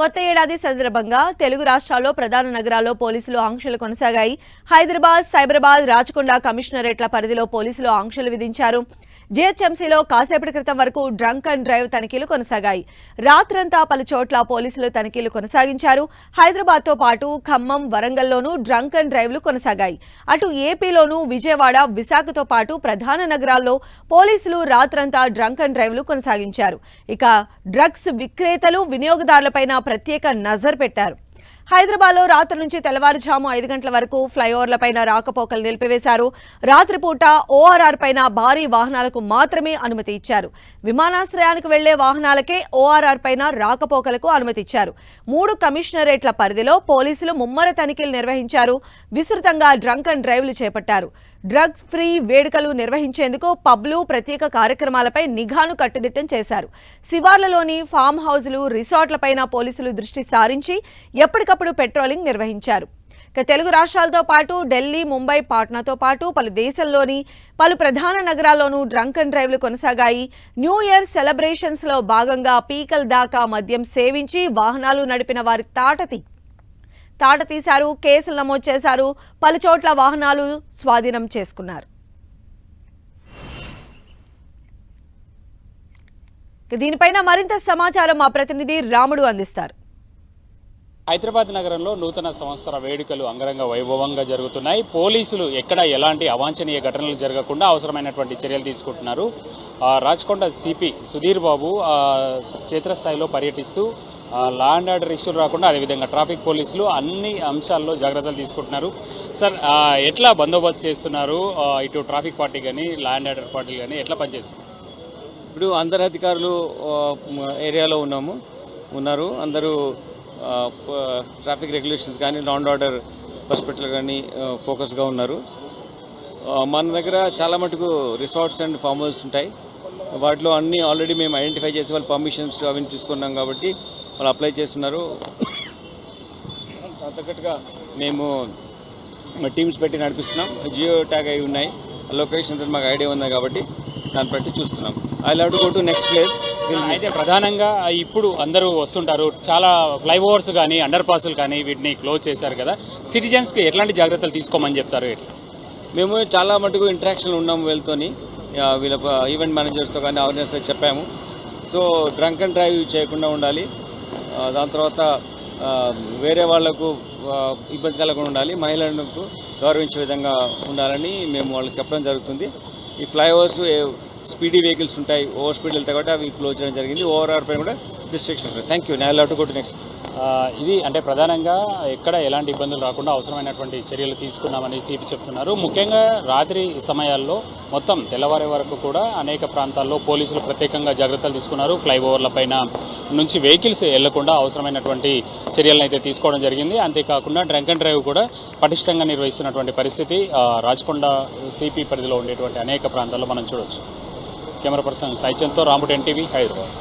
కొత్త ఏడాది సందర్భంగా తెలుగు రాష్ట్రాల్లో ప్రధాన నగరాల్లో పోలీసులు ఆంక్షలు కొనసాగాయి. హైదరాబాద్ సైబరాబాద్ రాచకొండ కమిషనరేట్ల పరిధిలో పోలీసులు ఆంక్షలు విధించారు. జీహెచ్ఎంసీలో కాసేపటి క్రితం వరకు డ్రంక్ అండ్ డ్రైవ్ తనిఖీలు కొనసాగాయి. రాత్రంతా పలు చోట్ల పోలీసులు తనిఖీలు కొనసాగించారు. హైదరాబాద్తో పాటు ఖమ్మం వరంగల్లోనూ డ్రంక్ అండ్ డ్రైవ్లు కొనసాగాయి. అటు ఏపీలోనూ విజయవాడ విశాఖతో పాటు ప్రధాన నగరాల్లో పోలీసులు రాత్రంతా డ్రంక్ అండ్ డ్రైవ్లు కొనసాగించారు. ఇక డ్రగ్స్ విక్రేతలు వినియోగదారులపైన ప్రత్యేక నజర్ పెట్టారు. హైదరాబాద్లో రాత్రి నుంచి తెల్లవారుజాము ఐదు గంటల వరకు ఫ్లైఓవర్లపైన రాకపోకలు నిలిపివేశారు. రాత్రిపూట ఓఆర్ఆర్ పైన భారీ వాహనాలకు మాత్రమే అనుమతి ఇచ్చారు. విమానాశ్రయానికి వెళ్ళే వాహనాలకే ఓఆర్ఆర్ పైన రాకపోకలకు అనుమతి ఇచ్చారు. మూడు కమిషనరేట్ల పరిధిలో పోలీసులు ముమ్మర తనిఖీలు నిర్వహించారు. విస్తృతంగా డ్రంక్ అండ్ డ్రైవ్లు చేపట్టారు. డ్రగ్స్ ఫ్రీ వేడుకలు నిర్వహించేందుకు పబ్లు ప్రత్యేక కార్యక్రమాలపై నిఘాను కట్టుదిట్టం చేశారు. శివార్లలోని ఫామ్ హౌజ్లు రిసార్ట్లపైన పోలీసులు దృష్టి సారించి ఎప్పటికప్పుడు పెట్రోలింగ్ నిర్వహించారు. ఇక తెలుగు రాష్ట్రాలతో పాటు ఢిల్లీ ముంబై పాట్నాతో పాటు పలు దేశంలోని పలు ప్రధాన నగరాల్లోనూ డ్రంక్ అండ్ డ్రైవ్లు కొనసాగాయి. న్యూ ఇయర్ సెలబ్రేషన్స్లో భాగంగా పీకల్ దాకా మద్యం సేవించి వాహనాలు నడిపిన వారి తాటతి తాట తీశారు కేసులు నమోదు చేశారు పలు చోట్ల వాహనాలు స్వాధీనం చేసుకున్నారు. దీనిపైన మరింత సమాచారం మా ప్రతినిధి రాముడు అందిస్తారు. హైదరాబాద్ నగరంలో నూతన సంవత్సర వేడుకలు అంగరంగ వైభవంగా జరుగుతున్నాయి. పోలీసులు ఎక్కడ ఎలాంటి అవాంఛనీయ ఘటనలు జరగకుండా అవసరమైనటువంటి చర్యలు తీసుకుంటున్నారు. రాచకొండ సిపి సుధీర్ బాబు క్షేత్రస్థాయిలో పర్యటిస్తూ ల్యాండ్ లా అండ్ ఆర్డర్ ఇష్యూలు రాకుండా అదేవిధంగా ట్రాఫిక్ పోలీసులు అన్ని అంశాల్లో జాగ్రత్తలు తీసుకుంటున్నారు. సార్ ఎట్లా బందోబస్తు చేస్తున్నారు? ఇటు ట్రాఫిక్ పార్టీ కానీ లా అండ్ ఆర్డర్ పార్టీ కానీ ఎట్లా పనిచేస్తున్నారు? ఇప్పుడు అందరు అధికారులు ఏరియాలో ఉన్నాము. ఉన్నారు. అందరూ ట్రాఫిక్ రెగ్యులేషన్స్ కానీ లా ఆర్డర్ పర్స్పెక్టివ్ కానీ ఫోకస్గా ఉన్నారు. మన దగ్గర చాలా మటుకు రిసార్ట్స్ అండ్ ఫామ్ హౌస్ ఉంటాయి. వాటిలో అన్ని ఆల్రెడీ మేము ఐడెంటిఫై చేసి వాళ్ళ పర్మిషన్స్ అవి తీసుకున్నాం కాబట్టి వాళ్ళు అప్లై చేస్తున్నారు. తగ్గట్టుగా మేము మా టీమ్స్ పెట్టి నడిపిస్తున్నాం. జియో ట్యాగ్ అయి ఉన్నాయి. లొకేషన్స్ మాకు ఐడియా ఉన్నాయి కాబట్టి దాన్ని బట్టి చూస్తున్నాం. I love to go to next place. అయితే ప్రధానంగా ఇప్పుడు అందరూ వస్తుంటారు. చాలా ఫ్లైఓవర్స్ కానీ అండర్ పాసులు కానీ వీటిని క్లోజ్ చేశారు కదా. సిటిజన్స్కి ఎట్లాంటి జాగ్రత్తలు తీసుకోమని చెప్తారు ఎట్లా మేము చాలా మటుకు ఇంటరాక్షన్ ఉన్నాము వీళ్ళతోని. వీళ్ళ ఈవెంట్ మేనేజర్స్తో కానీ అవేర్నెస్ చెప్పాము. సో డ్రంక్ అండ్ డ్రైవ్ చేయకుండా ఉండాలి. దాని తర్వాత వేరే వాళ్ళకు ఇబ్బంది కలగకుండా ఉండాలి. మహిళలకు గౌరవించే విధంగా ఉండాలని మేము వాళ్ళకి చెప్పడం జరుగుతుంది. ఈ ఫ్లైఓవర్స్ స్పీడీ వెహికల్స్ ఉంటాయి ఓవర్ స్పీడ్ వెళ్తాయి కాబట్టి అవి క్లోజ్ చేయడం జరిగింది. ఓవర్ పైన కూడా రిస్ట్రిక్షన్స్ ఉంటాయి. థ్యాంక్ యూ నేను love to go to next ఇది అంటే ప్రధానంగా ఎక్కడ ఎలాంటి ఇబ్బందులు రాకుండా అవసరమైనటువంటి చర్యలు తీసుకున్నామనేసి సిపి చెప్తున్నారు. ముఖ్యంగా రాత్రి సమయాల్లో మొత్తం తెల్లవారే వరకు కూడా అనేక ప్రాంతాల్లో పోలీసులు ప్రత్యేకంగా జాగ్రత్తలు తీసుకున్నారు. ఫ్లైఓవర్ల పైన నుంచి వెహికల్స్ వెళ్ళకుండా అవసరమైనటువంటి చర్యలను అయితే తీసుకోవడం జరిగింది. అంతేకాకుండా డ్రంక్ అండ్ డ్రైవ్ కూడా పటిష్టంగా నిర్వహిస్తున్నటువంటి పరిస్థితి ఆ, రాచకొండ సిపి పరిధిలో ఉండేటువంటి అనేక ప్రాంతాల్లో మనం చూడొచ్చు. కెమెరా పర్సన్ సాయిచంద్తో రాముడు ఎన్టీవీ హైదరాబాద్.